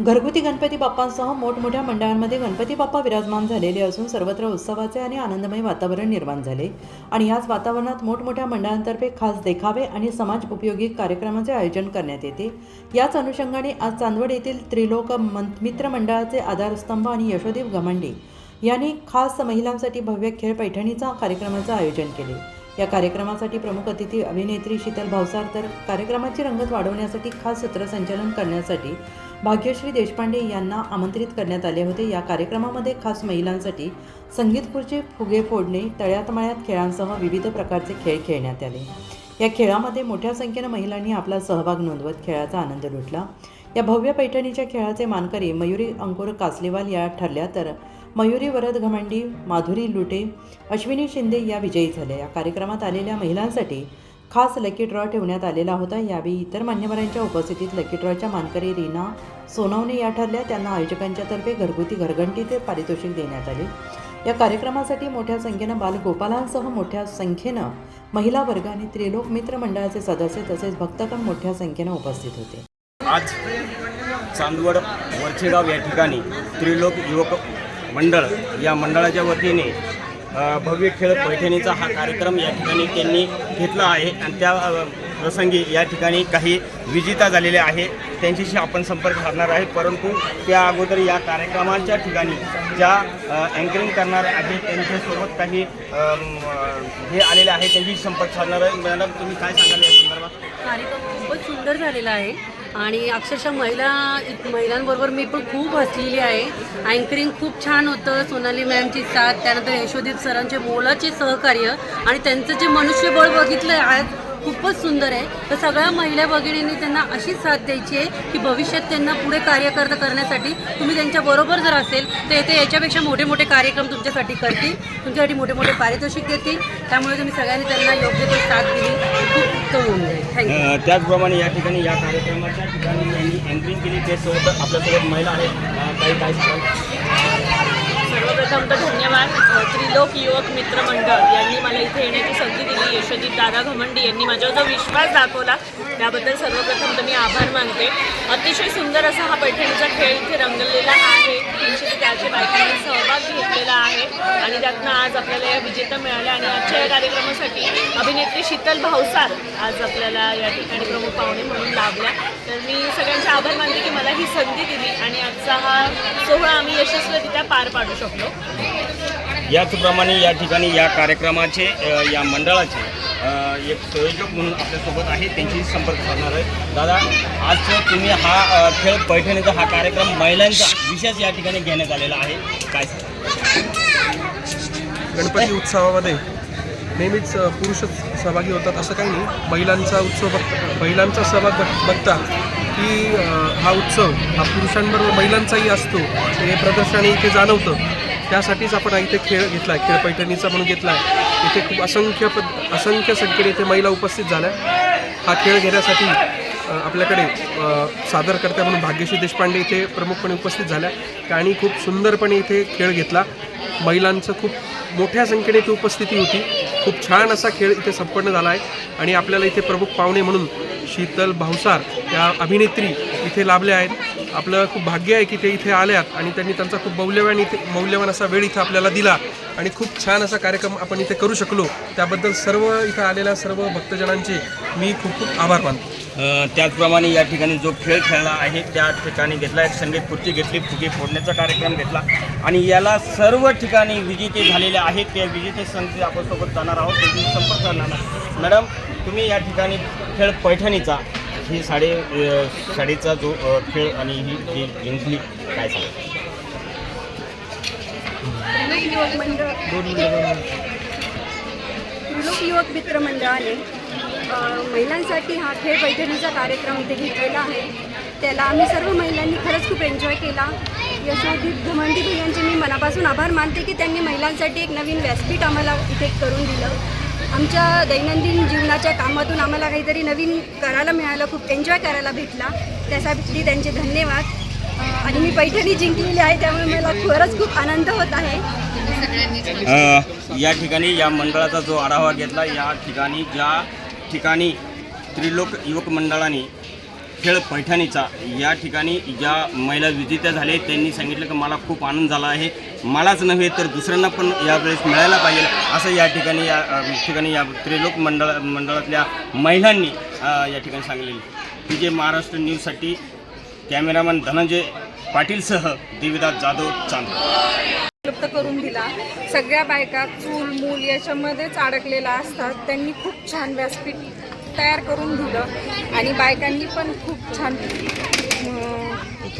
घरगुती गणपती बाप्पांसह मोठमोठ्या मंडळांमध्ये गणपती बाप्पा विराजमान झालेले असून सर्वत्र उत्सवाचे आणि आनंदमय वातावरण निर्माण झाले. आणि याच वातावरणात मोठमोठ्या मंडळांतर्फे खास देखावे आणि समाज उपयोगी कार्यक्रमाचे आयोजन करण्यात येते. याच अनुषंगाने आज चांदवड येथील त्रिलोक मित्र मंडळाचे आधारस्तंभ आणि यशोदीप घमंडी यांनी खास महिलांसाठी भव्य खेळ पैठणीचा कार्यक्रमाचं आयोजन केले. या कार्यक्रमासाठी प्रमुख अतिथी अभिनेत्री शीतल भावसार तर कार्यक्रमाची रंगत वाढवण्यासाठी खास सूत्रसंचालन करण्यासाठी भाग्यश्री देशपांडे यांना आमंत्रित करण्यात आले होते. या कार्यक्रमामध्ये खास महिलांसाठी संगीत फुगे फोडणे तळ्यात मळ्यात खेळांसह विविध प्रकारचे खेळ खेळण्यात आले. या खेळामध्ये मोठ्या संख्येनं महिलांनी आपला सहभाग नोंदवत खेळाचा आनंद लुटला. या भव्य पैठणीच्या खेळाचे मानकरी मयुरी अंकुर कासलेवाल या ठरल्या तर मयुरी वरद घमंडी माधुरी लुटे अश्विनी शिंदे या विजयी झाल्या. या कार्यक्रमात आलेल्या महिलांसाठी खास लकी ड्रॉ ठेवण्यात आलेला होता. यावेळी इतर मान्यवरांच्या उपस्थितीत लकी ड्रॉच्या मानकरी रीना सोनवणे या ठरल्या. त्यांना आयोजकांच्या तर्फे घरगुती घरघंटी ते पारितोषिक देण्यात आले. या कार्यक्रमासाठी मोठ्या संख्येनं बालगोपालांसह मोठ्या संख्येनं महिला वर्ग आणि त्रिलोक मित्र मंडळाचे सदस्य तसेच भक्तगण मोठ्या संख्येनं उपस्थित होते. आज चांदवड वरचेगाव या ठिकाणी त्रिलोक युवक मंडळ या मंडळाच्या वतीने भव्य खेळ पैठणीचा हा कार्यक्रम या ठिकाणी त्यांनी घेतला आहे. आणि त्या प्रसंगी या ठिकाणी काही विजेता झालेले आहे. त्यांच्याशी आपण संपर्क साधणार आहे. परंतु त्या अगोदर या कार्यक्रमाच्या ठिकाणी ज्या अँकरिंग करणार आहेत त्यांच्यासोबत काही हे आलेले आहे त्यांच्याशी संपर्क साधणार आहे. मॅडम तुम्ही काय सांगाल या संदर्भात? कार्यक्रम खूपच सुंदर झालेला आहे. आणि अक्षरशः महिला महिलांबरोबर मी पण खूप हसलेली आहे. अँकरिंग खूप छान होतं सोनाली मॅमची साथ त्यानंतर यशोदीप सरांचे मोलाचे सहकार्य आणि त्यांचं जे मनुष्यबळ बघितलं आज खूपच सुंदर आहे. तर सगळ्या महिला भगिनींनी त्यांना अशीच साथ द्यायची आहे की भविष्यात त्यांना पुढे कार्यकर्ता करण्यासाठी तुम्ही त्यांच्या बरोबर जर असेल तर ते याच्यापेक्षा मोठे मोठे कार्यक्रम तुमच्यासाठी करतील. तुमच्यासाठी मोठे मोठे पारितोषिक देतील. त्यामुळे तुम्ही सगळ्यांनी त्यांना योग्य ते साथ दिली. खूप उत्तम होऊन जाईल. थँक्यू त्याचप्रमाणे या ठिकाणी या कार्यक्रमाच्या ठिकाणी यांनी एंट्री केली. ते सोबत आपल्यासोबत महिला आहेत. काही काय सांगाल सर्वप्रथम तर धन्यवाद. त्रिलोक युवक मित्र मंडळ यांनी मला इथे येण्याची यशोदीप दादा घमंडी यांनी माझ्यावर जो विश्वास दाखवला त्याबद्दल सर्वप्रथम तर मी आभार मानते. अतिशय सुंदर असा हा पैठणीचा खेळ इथे रंगलेला आहे. तीनशे ते बायकांनी सहभाग घेतलेला आहे. आणि त्यातनं आज आपल्याला या विजेता मिळाल्या आणि आजच्या या कार्यक्रमासाठी अभिनेत्री शीतल भावसार आज आपल्याला या ठिकाणी प्रमुख पाहुणे म्हणून लाभल्या. तर मी सगळ्यांचे आभार मानते की मला ही संधी दिली आणि आजचा हा सोहळा आम्ही यशस्वीरित्या पार पाडू शकलो. याचप्रमाणे या ठिकाणी या कार्यक्रमाचे या मंडळाचे एक संयोजक म्हणून आपल्यासोबत आहे त्यांच्याशी संपर्क साधणार आहे दादा आज तुम्ही हा खेळ पैठणीचा हा कार्यक्रम महिलांचा विशेष या ठिकाणी घेण्यात आलेला आहे. काय गणपती उत्सवामध्ये नेहमीच पुरुषच सहभागी होतात असं काही नाही. महिलांचा उत्सव बघ महिलांचा सहभाग बघता की हा उत्सव हा पुरुषांबरोबर महिलांचाही असतो. हे प्रदर्शन इथे जाणवतं. त्यासाठीच आपण इथे खेळ घेतला आहे खेळ पैठणीचा म्हणून घेतला आहे इथे खूप असंख्य पद असंख्य संख्येने इथे महिला उपस्थित झाल्या. हा खेळ घेण्यासाठी आपल्याकडे सादरकर्त्या म्हणून भाग्यश्री देशपांडे इथे प्रमुखपणे उपस्थित झाल्या. आणि खूप सुंदरपणे इथे खेळ घेतला. महिलांचं खूप मोठ्या संख्येने इथे उपस्थिती होती. खूप छान असा खेळ इथे संपन्न झाला आहे आणि आपल्याला इथे प्रमुख पाहुणे म्हणून शीतल भावसार या अभिनेत्री इथे लाभल्या आहेत. आपलं खूप भाग्य आहे की ते इथे आल्यात आणि त्यांनी त्यांचा खूप मौल्यवान इथे मौल्यवान असा वेळ इथं आपल्याला दिला आणि खूप छान असा कार्यक्रम आपण इथे करू शकलो. त्याबद्दल सर्व इथं आलेल्या सर्व भक्तजनांचे मी खूप खूप आभार मानतो. त्याचप्रमाणे या ठिकाणी जो खेळ खेळला आहे त्या ठिकाणी घेतला एक संगीत खुर्ची घेतली फुगे फोडण्याचा कार्यक्रम घेतला. आणि याला सर्व ठिकाणी विजेते झालेले आहेत. त्या विजेते संघ आपण सोबत जाणार आहोत. त्याची संपर्क करणार मॅडम तुम्ही या ठिकाणी खेळ पैठणीचा ही साडे साडीचा जो खेळ आणि ही जी जिंकली काय सांगा? त्रिलोक युवक मित्र मंडळाने महिलांसाठी हा खेळ पैठणीचा कार्यक्रम इथे घेतलेला आहे. त्याला आम्ही सर्व महिलांनी खरंच खूप एन्जॉय केला. यशोदीप घमंडी भैयांचे मी मनापासून आभार मानते की त्यांनी महिलांसाठी एक नवीन व्यासपीठ आम्हाला इथे करून दिलं. आमच्या दैनंदिन जीवनाच्या कामातून आम्हाला काहीतरी नवीन करायला मिळालं खूप एन्जॉय करायला भेटला. त्यासाठी त्यांचे धन्यवाद. आणि मी पैठणी जिंकलेली आहे त्यामुळे मला खरंच खूप आनंद होत आहे. या ठिकाणी या मंडळाचा जो आढावा घेतला या ठिकाणी ज्या ठिकाणी त्रिलोक युवक मंडळाने खेळ पैठणीचा. या ठिकाणी ज्या महिला विजेत्या झाले त्यांनी सांगितलं की मला खूप आनंद झाला आहे. मलाच नव्हे तर दुसऱ्यांना पण यावेळेस मिळायला पाहिजे. असं या ठिकाणी या ठिकाणी या त्रिलोक मंडळ मंडळातल्या महिलांनी या ठिकाणी सांगलेली जे महाराष्ट्र न्यूजसाठी कॅमेरामॅन धनंजय पाटीलसह देविदास जाधव चांद उपलब्ध करून दिला. सगळ्या बायका चूल मूल याच्यामध्येच अडकलेल्या असतात. त्यांनी खूप छान व्यासपीठ तयार करून दिलं आणि बायकांनी पण खूप छान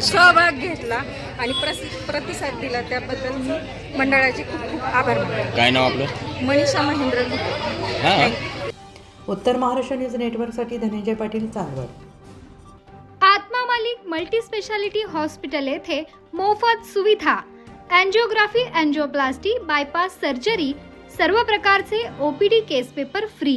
सहभाग घेतला आणि प्रस प्रतिसाद दिला त्याबद्दल मी मंडळाचे खूप खूप आभार मानते. काय नाव आपलं? मनीषा महेंद्र. उत्तर महाराष्ट्र न्यूज नेटवर्कसाठी Dhananjay Patil Chandwad Atma Malik multi speciality hospital येथे मोफत सुविधा अँजिओग्राफी अँजिओप्लास्टी बायपास सर्जरी सर्व प्रकारचे OPD case paper free.